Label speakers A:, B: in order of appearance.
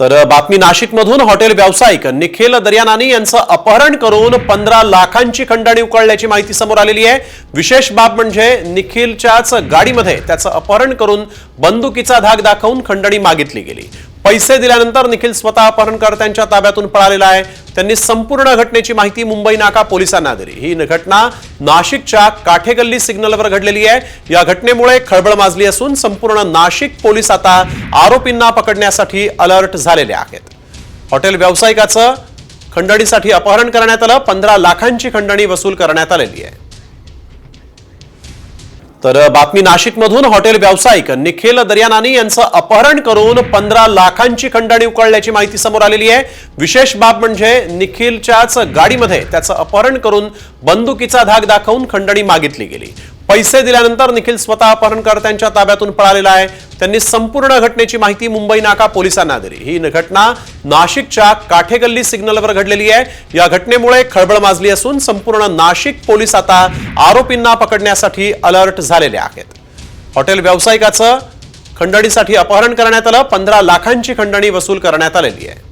A: तर बातमी नाशिकमधून हॉटेल व्यावसायिक निखिल दर्यानानी यांचं अपहरण करून पंधरा लाखांची खंडणी उकळल्याची माहिती समोर आलेली आहे. विशेष बाब म्हणजे निखिलच्याच गाडीमध्ये त्याचं अपहरण करून बंदुकीचा धाक दाखवून खंडणी मागितली गेली. पैसे दिल्यानंतर निखिल स्वतः अपहरणकर्त्यांच्या ताब्यातून पळालेला आहे. त्यांनी संपूर्ण घटनेची माहिती मुंबई नाका पोलिसांना दिली. ही घटना नाशिकच्या काठेगल्ली सिग्नलवर घडलेली आहे. या घटनेमुळे खळबळ माजली असून संपूर्ण नाशिक पोलीस आता आरोपींना पकडण्यासाठी अलर्ट झालेले आहेत. हॉटेल व्यावसायिकाचं खंडणीसाठी अपहरण करण्यात आलं. पंधरा लाखांची खंडणी वसूल करण्यात आलेली आहे. तर बातमी नाशिकमधून हॉटेल व्यावसायिक निखिल दर्यानानी यांचं अपहरण करून पंधरा लाखांची खंडणी उकळल्याची माहिती समोर आलेली आहे. विशेष बाब म्हणजे निखिलच्याच गाडीमध्ये त्याचं अपहरण करून बंदुकीचा धाक दाखवून खंडणी मागितली गेली. पैसे दिल्यानंतर निखिल स्वतः अपहरणकर्त्यांच्या ताब्यातून पळालेला आहे. त्यांनी संपूर्ण घटनेची माहिती मुंबई नाका पोलिसांना दिली. ही घटना नाशिकच्या काठेगल्ली सिग्नलवर घडलेली आहे. या घटनेमुळे खळबळ माजली असून संपूर्ण नाशिक पोलीस आता आरोपींना पकडण्यासाठी अलर्ट झालेले आहेत. हॉटेल व्यावसायिकाचं खंडणीसाठी अपहरण करण्यात आलं. पंधरा लाखांची खंडणी वसूल करण्यात आलेली आहे.